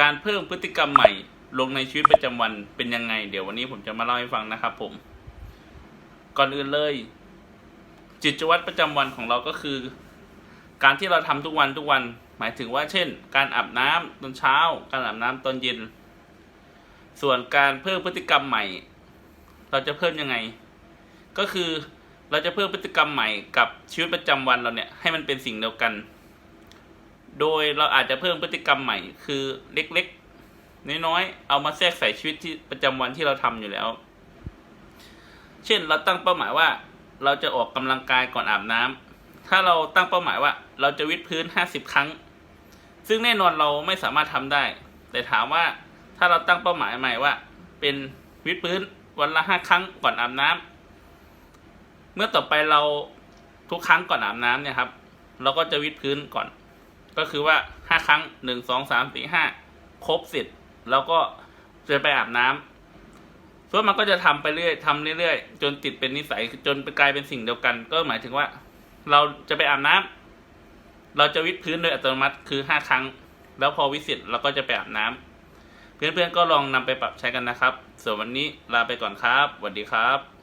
การเพิ่มพฤติกรรมใหม่ ลงในชีวิตประจำวันเป็นยังไง เดี๋ยววันนี้ผมจะมาเล่าให้ฟังนะครับผม ก่อนอื่นเลย จิตวัตรประจำวันของเราก็คือ การที่เราทำทุกวันทุกวัน หมายถึงว่า เช่น การอาบน้ำตอนเช้า การอาบน้ำตอนเย็น ส่วนการเพิ่มพฤติกรรมใหม่ เราจะเพิ่มยังไง ก็คือเราจะเพิ่มพฤติกรรมใหม่กับชีวิตประจำวันเราเนี่ยให้มันเป็นสิ่งเดียวกัน โดยเราอาจจะเพิ่มพฤติกรรมใหม่คือเล็กๆ น้อยๆ เอามาแทรกใส่ชีวิตที่ประจำวันที่เราทำอยู่แล้ว เช่นเราตั้งเป้าหมายว่า เราจะออกกำลังกายก่อนอาบน้ำถ้าเราตั้งเป้าหมายว่า เราจะวิดพื้นห้าสิบครั้ง ซึ่งแน่นอนเราไม่สามารถทำได้ แต่ถามว่าถ้าเราตั้งเป้าหมายใหม่ว่า เป็นวิดพื้นวันละห้าครั้งก่อนอาบน้ำเมื่อต่อไปเราทุกครั้งก่อนอาบน้ำเนี่ยครับ เราก็จะวิดพื้นก่อน ก็คือว่าห้าครั้งหนึ่งสองสามสี่ห้าครบเสร็จแล้วก็จะไปอาบน้ำส่วนมันก็จะทำไปเรื่อยทำเรื่อยๆ จนติดเป็นนิสัยจนไปกลายเป็นสิ่งเดียวกัน ก็หมายถึงว่า เราจะไปอาบน้ำเราจะวิดพื้นโดยอัตโนมัติคือห้าครั้ง แล้วพอวิดเสร็จเราก็จะไปอาบน้ำเพื่อนๆก็ลองนำไปปรับใช้กันนะครับส่วนวันนี้ลาไปก่อนครับสวัสดีครับ